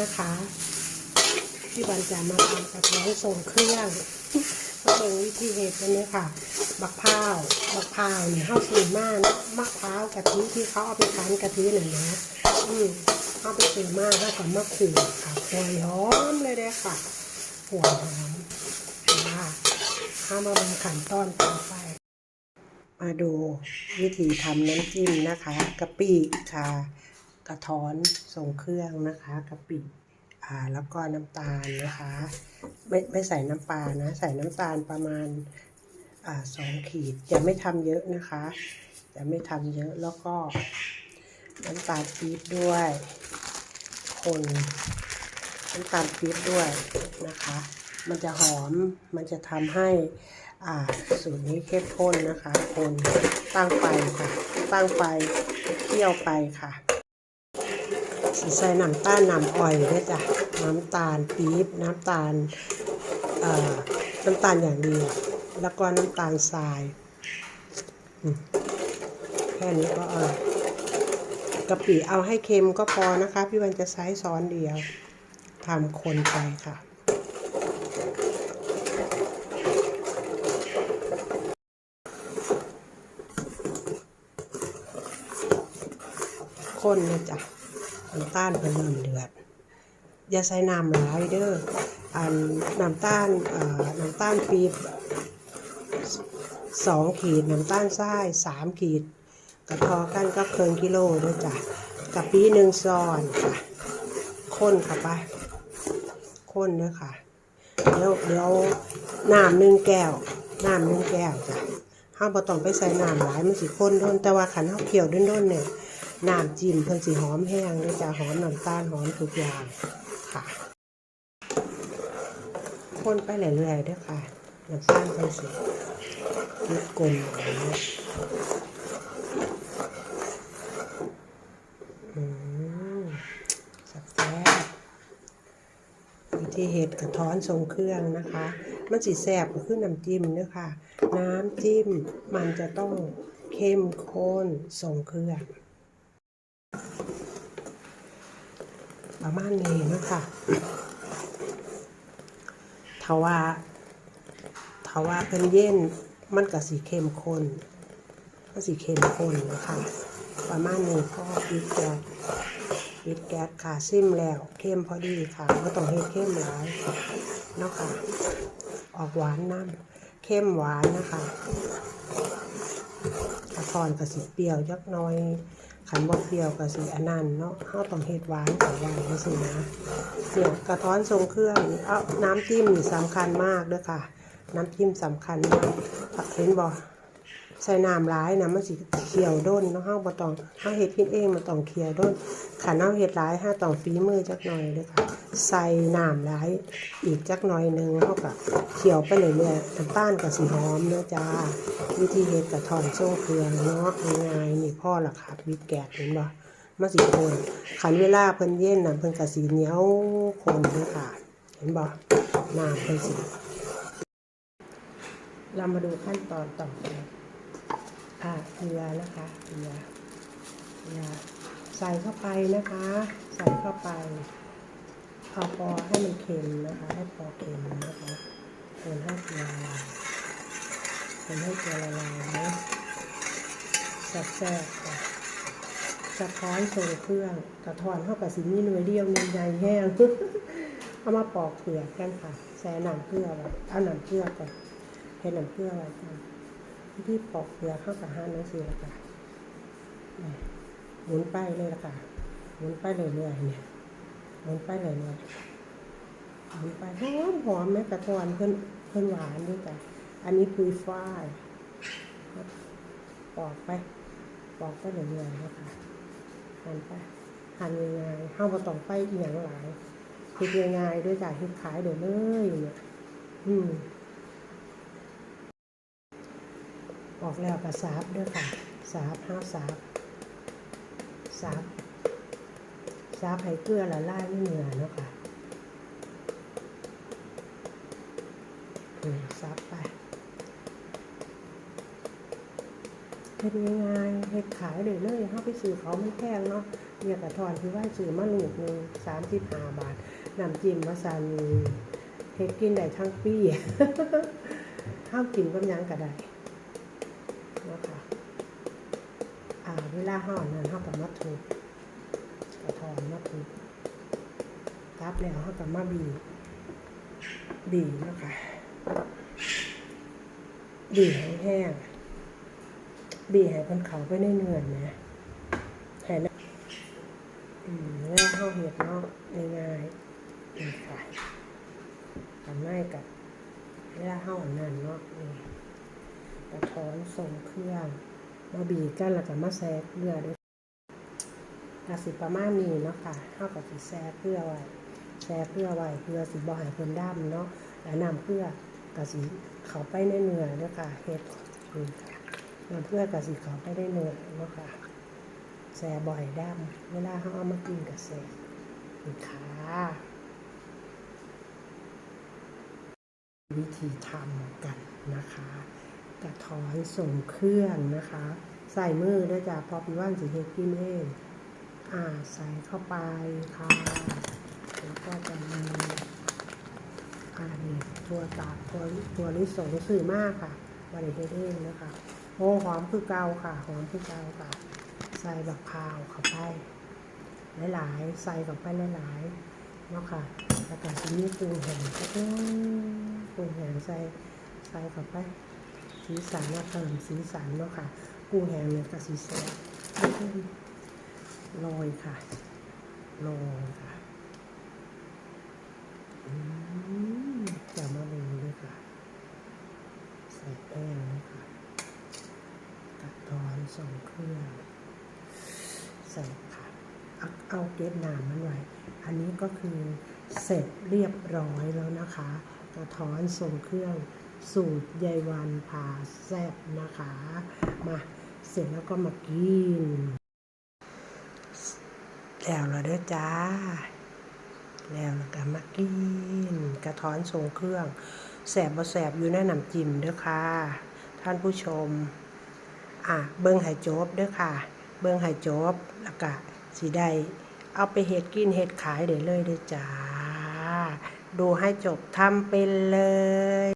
นะคะพี่บันจะมาทำกระท้อนส่งเครื่องมาเบิ่งวิธีเห็ดกันเนี่ยค่ะ บักพร้าวบักพร้าวเนี่ยข้าซื้อมานะมะพร้าวกะทิที่เขาเอาไปคั้นกะทิหนึ่งนะอืมเอาไปซื้อมาแล้วก็มาขูดค่ะหัวหอมเลยเด้ค่ะหัวหอมค่ะข้ามาเป็นขั้นตอนต่อไป มาดูวิธีทำน้ำจิ้มนะคะกะปิค่ะ กระท้อนส่งเครื่องนะคะกะปิอ่าแล้วก็น้ำตาลนะคะ ไม่ไม่ใส่น้ำปลานะใส่น้ำตาลประมาณอ่าสองขีดอย่าไม่ทำเยอะนะคะอย่าไม่ทำเยอะแล้วก็น้ำตาลปี๊บด้วยคนน้ำตาลปี๊บด้วยนะคะ มันจะหอมมันจะทำให้อ่าสูตรนี้เข้มข้นนะคะ คนตั้งไฟค่ะ ตั้งไฟเคี่ยวไปค่ะ ใส่น้ำตาลน้ำอ้อยด้วยจ้ะน้ำตาลปี๊บน้ำตาลน้ำตาลอย่างเดียวแล้วก็น้ำตาลทรายแค่นี้ก็อร่อยกะปิเอาให้เค็มก็พอนะคะ พี่วันจะใช้ซ้อนเดียวทำคนไปค่ะคนนะจ๊ะ น้ำตาลเพิ่นเริ่มเดือด อย่าใส่น้ำหลายเด้ออันน้ำตาลเอ่อน้ำตาลปี๊บสองขีดน้ำตาลทรายสามขีดกระทอกันก็เคิงกิโลด้วยจ้ะกะปิหนึ่งซอนค่ะข้นค่ะไปข้นเด้อค่ะเดี๋ยวเดี๋ยวน้ำหนึ่งแก้วน้ำหนึ่งแก้วจ้ะห้ามบ่ต้องไปใส่น้ำหลายมันสิข้นโดนแต่ว่าขันเฮาเคี่ยวด้นๆเนี่ย น้ำจิ้มเพิ่นสิหอมแห้งเลยจ้ะหอมน้ำตาลหอมทุกอย่างค่ะ คนไปเรื่อยๆด้วยค่ะน้ำตาลเพิ่นสิยึดกลมอย่างนี้อืมแซ่บวิธีเห็ดกระท้อนทรงเครื่องนะคะ มันสิแซ่บก็คือน้ำจิ้มเด้อค่ะ น้ำจิ้มมันจะต้องเข้มข้นทรงเครื่อง ประมาณนี้นะคะถ้าว่าถ้าว่าเป็นเย็นมันก็สีเข้มข้นก็สีเข้มข้นนะคะประมาณนี้พอปิดแก๊สปิดแก๊สค่ะซิมแล้วเข้มพอดีค่ะไม่ต้องเฮ็ดเข้มหลายเนาะค่ะออกหวานน้ำเข้มหวานนะคะกระทอนกับสีเปรี้ยวยักน้อย ขันบ่เปรี้ยวกับสีอันนั้นเนาะข้าต้องเห็ดหวานก่อนว่านสินะเนี่ยกระท้อนทรงเครื่องเอาน้ำจิ้มนี่สำคัญมากเด้อค่ะ น้ำจิ้มสำคัญมากเห็นบ่ใส่น้ำร้ายนะมันสิเขียวด้นเนาะข้าบ่ต้องข้าเห็ดกินเองมันต้องเขียวด้นขันเอาเห็ดร้ายห้าต้องฝีมือจักหน่อยเด้อค่ะใส่น้ำร้ายอีกจักหน่อยหนึ่งเฮาก็เคี่ยวไปเรื่ยน้ำตาลก็สิหอมเด้อจ้าวิธีเฮ็ดกระท่อนโซ่เครื่องเนาะง่ายนี่พ่อล่ะค่ะวิดแกดเห็นบ่มาสิคนขันเวลาเพิ่นเย็นน่ะเพิ่นก็สิเหนียวคนเด้อค่ะเห็นบ่น้ำเพิ่นสิเรามาดูขั้นตอนต่อไปอะเกลือนะคะเกลือเกลือใส่เข้าไปนะคะ ใส่เข้าไป เอาพอให้มันเค็มนะคะ ให้พอเค็มนะคะคนให้เกลือละคนให้เกลือละลายนะแซ่บๆค่ะสะท้อนส่งเครื่องกระทอนเข้ากับสิมีหน่วยเดียวหน่วยใหญ่แห้งเอามาปอกเปลือกกันค่ะใส่น้ำเกลือไว้เอาน้ำเกลือก่อนให้น้ำเกลือไว้ก่อนที่ปอกเปลือกเข้ากับห้าน้ำเสียค่ะนี่หมุนไปเลยละค่ะหมุนไปเรื่อยๆเนี่ย มุนไปเรื่อยๆหมุนไปหอมหอมแม่กระทอนเพิ่นเพิ่นหวานด้วยจ้ะอันนี้ปุยฝ้ายปอกไปปอกไปเรื่อยๆนะคะหั่นไปหั่นง่ายๆห้าบ่ต้องไปอีหยังหลายเฮ็ดง่ายด้วยจ้ะเฮ็ดขายเดี๋ยวเลยเนี่ยอืมออกแล้วก็สาบด้วยค่ะสาบห้าวสาบสาบ สาบให้เกลือละลายในเนื้อเนาะค่ะอืมสาบไปเฮ็ดง่ายๆเฮ็ดขายเลยเลยเฮาไปซื้อเขาไม่แพงเนาะเนี่ยกระทอนคือว่าซื้อมาลูกหนึง35บาทน้ำจิ้มวาซันเฮ็ดกินได้ทั้งปีข้าวกินกับยังก็ได้นะคะอ่าเวลาห่อนั้นเฮาก็มาทุบ กระทอนมาทุบทับแล้วเฮาก็มาบีบีนะคะบีแห้งๆบีให้เพิ่นเขาไปในเนื้อนะให้นะอืมเวลาเฮาเฮ็ดเนาะง่ายๆนี่ค่ะทำง่ายกับเวลาเฮาอันนั้นเนาะนี่กระท้อนส่งเครื่องมาบีกันแล้วก็มาแซกเกลือด้วย กสิประมาณนี้เนาะค่ะเฮาก็สิแซกเกลือไว้แซกเกลือไว้เพื่อสิบ่ให้เพิ่นดำเนาะแล้วน้ำเกลือก็สิเขาไปในเนื้อเด้อค่ะเฮ็ดน้ำเกลือก็สิเขาไปในเนื้อเนาะค่ะแซ่บ่อยดำเวลาเฮาเอามากินก็แซ่ค่ะวิธีทำกันนะคะกระท้อนส่งเครื่องนะคะ ใส่มือด้วยจ้ะพอพี่ว่านสิเฮ็ดกินเอง อ่าใส่เข้าไปค่ะแล้วก็จะมีอ่านี่ตัวตากตัวตัวลิสงสื่อมากค่ะบริเฮ็ดเองนะคะโอ้หอมคือเกาค่ะหอมคือเกาค่ะ ใส่บักพาวเข้าไปหลายๆใส่เข้าไปหลายๆเนาะค่ะแล้วก็จะมีปูแห้งก็ต้องปูแห้งใส่ใส่เข้าไปสีสันมาเติมสีสันเนาะค่ะปูแห้งเนี่ยก็สีแซ่บ โรยค่ะโรยค่ะอืมจะมาเลยเลยค่ะ ใส่แป้งเลยค่ะกระท้อนสองเครื่องใส่ค่ะเอาเอาเก็บน้ำมันไว้ อันนี้ก็คือเสร็จเรียบร้อยแล้วนะคะ กระท้อนส่งเครื่องสูตรยายวันพาแซบนะคะ มาเสร็จแล้วก็มากิน แล้วเราเด้อจ้า แล้วเราก็มากินกระท้อนส่งเครื่องแสบบ่แสบอยู่ในน้ำจิ้มเด้อค่ะ ท่านผู้ชม อะเบิ่งให้จบเด้อค่ะ เบิ่งให้จบแล้วก็สิได้เอาไปเฮ็ดกินเฮ็ดขายได้เลยเด้อจ้า ดูให้จบทำเป็นเลย